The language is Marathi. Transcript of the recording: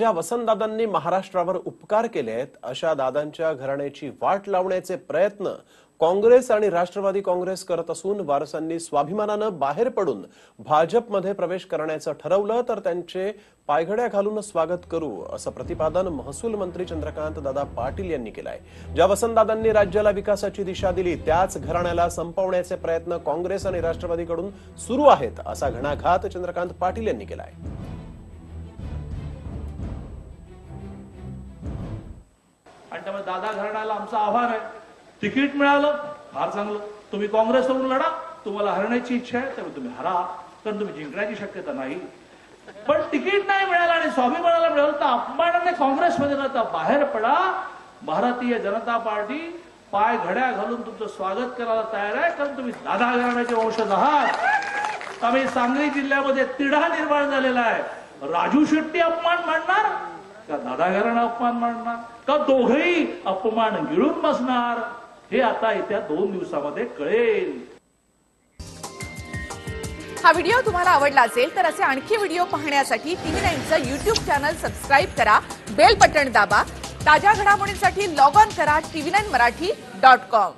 ज्या वसंतदादांनी महाराष्ट्रावर उपकार केलेत अशा दादांच्या घराण्याची वाट लावण्याचे प्रयत्न काँग्रेस आणि राष्ट्रवादी काँग्रेस करत असून वारसांनी स्वाभिमानानं बाहेर पडून भाजपमध्ये प्रवेश करण्याचं ठरवलं तर त्यांचे पायघड्या घालून स्वागत करू असं प्रतिपादन महसूल मंत्री चंद्रकांत दादा पाटील यांनी केलंय. ज्या वसंतदादांनी राज्याला विकासाची दिशा दिली त्याच घराण्याला संपवण्याचे प्रयत्न काँग्रेस आणि राष्ट्रवादीकडून सुरू आहेत असा घणाघात चंद्रकांत पाटील यांनी केलाय. आणि त्यामुळे दादा घराण्याला आमचा आव्हान आहे. तिकीट मिळालं फार चांगलं. तुम्ही काँग्रेसवरून लढा तुम्हाला हरण्याची इच्छा आहे त्यामुळे तुम्ही हरा. कारण तुम्ही जिंकण्याची शक्यता नाही. पण तिकीट नाही मिळालं आणि स्वाभिमानाला मिळालं तर अपमानाने काँग्रेसमध्ये न जाता बाहेर पडा. भारतीय जनता पार्टी पाय घड्या घालून तुमचं स्वागत करायला तयार आहे. कारण तुम्ही दादा घराण्याचे वंशज आहात. आम्ही सांगली जिल्ह्यामध्ये तिढा निर्माण झालेला आहे. राजू शेट्टी अपमान मांडणार? का दादा अपमान मांडणार? का दोघही अपमान गिळून बसणार? हे आता येत्या दोन दिवसामध्ये कळेल. हा व्हिडिओ तुम्हाला आवडला असेल तर असे आणखी व्हिडिओ पाहण्यासाठी टीव्ही नाईनचं युट्यूब चॅनल सबस्क्राईब करा बेल बटन दाबा ताज्या घडामोडींसाठी लॉग ऑन करा TV nine Marathi dot com.